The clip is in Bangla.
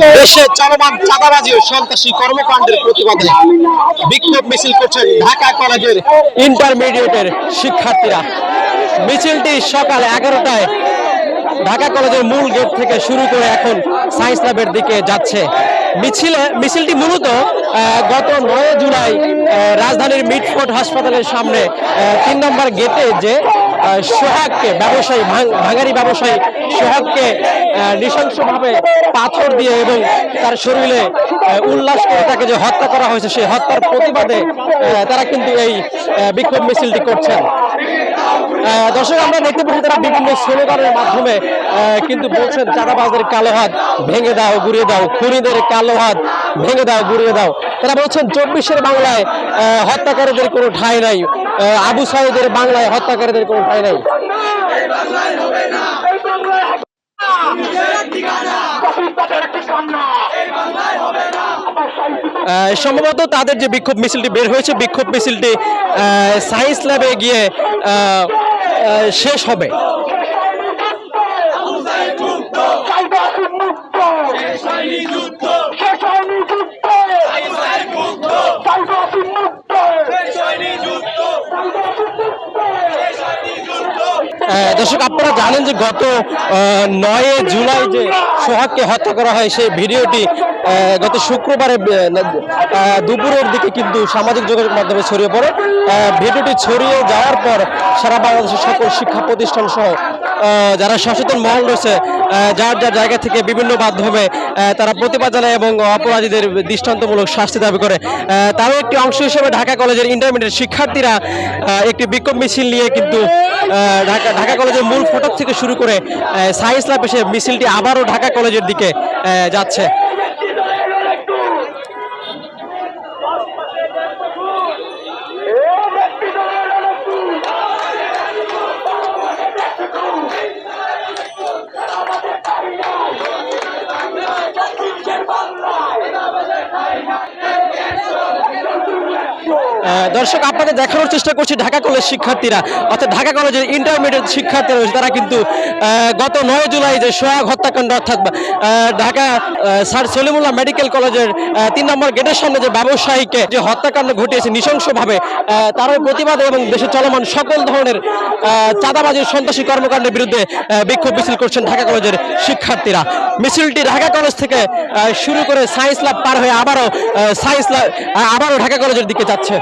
দেশে চলমান চাঁদাবাজি ও সন্ত্রাসী কর্মকাণ্ডের প্রতিবাদে বিক্ষোভ মিছিল করছেন ঢাকা কলেজের ইন্টারমিডিয়েটের শিক্ষার্থীরা। মিছিলটি সকাল এগারোটায় ঢাকা কলেজের মূল গেট থেকে শুরু করে এখন সায়েন্স ল্যাবের দিকে যাচ্ছে। মিছিলে, মিছিলটি মূলত গত নয় জুলাই রাজধানীর মিটফোর্ট হাসপাতালের সামনে তিন নম্বর গেটে যে সোহাগকে ব্যবসায়ী ভাঙ- ভাঙারি ব্যবসায়ী সোহাগকে নৃশংসভাবে পাথর দিয়ে এবং তার শরীরে উল্লাস করে তাকে যে হত্যা করা হয়েছে, সেই হত্যার প্রতিবাদে তারা কিন্তু এই বিক্ষোভ মিছিলটি করছেন। দর্শক, আমরা দেখতে পাচ্ছি তারা বিভিন্ন স্লোগানের মাধ্যমে কিন্তু বলছেন, চাঁদাবাজদের কালো হাত ভেঙে দাও, গুড়িয়ে দাও, খুনিদের কালো হাত ভেঙে দাও, গুড়িয়ে দাও। তারা বলছেন, চব্বিশের বাংলায় হত্যাকারীদের কোনো ঠাঁই নাই। আবু সাইদের বাংলায় হত্যাকারীদের কোনো ঠাঁই নাই। সম্ভবত তাদের যে বিক্ষোভ মিছিলটি বের হয়েছে, বিক্ষোভ মিছিলটি সায়েন্স ল্যাবে গিয়ে শেষ হবে। দর্শক, আপনারা জানেন যে গত নয় জুলাই যে সোহাগকে হত্যা করা হয়, সেই ভিডিওটি গত শুক্রবারে দুপুরের দিকে কিন্তু সামাজিক যোগাযোগ মাধ্যমে ছড়িয়ে পড়ে। ভিডিওটি ছড়িয়ে যাওয়ার পর সারা বাংলাদেশের সকল শিক্ষা প্রতিষ্ঠান সহ যারা সচেতন মহল রয়েছে যার যার জায়গা থেকে বিভিন্ন মাধ্যমে তারা প্রতিবাদ জানায় এবং অপরাধীদের দৃষ্টান্তমূলক শাস্তি দাবি করে। তারও একটি অংশ হিসেবে ঢাকা কলেজের ইন্টারমিডিয়েট শিক্ষার্থীরা একটি বিক্ষোভ মিছিল নিয়ে কিন্তু ঢাকা ঢাকা কলেজের মূল ফটক থেকে শুরু করে সায়েন্স ল্যাব এসে মিছিলটি আবারও ঢাকা কলেজের দিকে যাচ্ছে। দর্শক আপনাকে দেখানোর চেষ্টা করছি ঢাকা কলেজ শিক্ষার্থীরা। অর্থাৎ ঢাকা কলেজের ইন্টারমিডিয়েট শিক্ষার্থীরা রয়েছে। তারা কিন্তু গত নয় জুলাই যে সোহাগ হত্যাকাণ্ড, অর্থাৎ ঢাকা স্যার সলিমুল্লাহ মেডিকেল কলেজের তিন নম্বর গেটের সামনে যে ব্যবসায়ীকে যে হত্যাকাণ্ড ঘটিয়েছে নৃশংসভাবে তারও প্রতিবাদে এবং দেশে চলমান সকল ধরনের চাঁদাবাজির সন্ত্রাসী কর্মকাণ্ডের বিরুদ্ধে বিক্ষোভ মিছিল করছেন ঢাকা কলেজের শিক্ষার্থীরা। মিছিলটি ঢাকা কলেজ থেকে শুরু করে সায়েন্স ল্যাব পার হয়ে আবারও সায়েন্স ল্যাব আবারও ঢাকা কলেজের দিকে যাচ্ছে।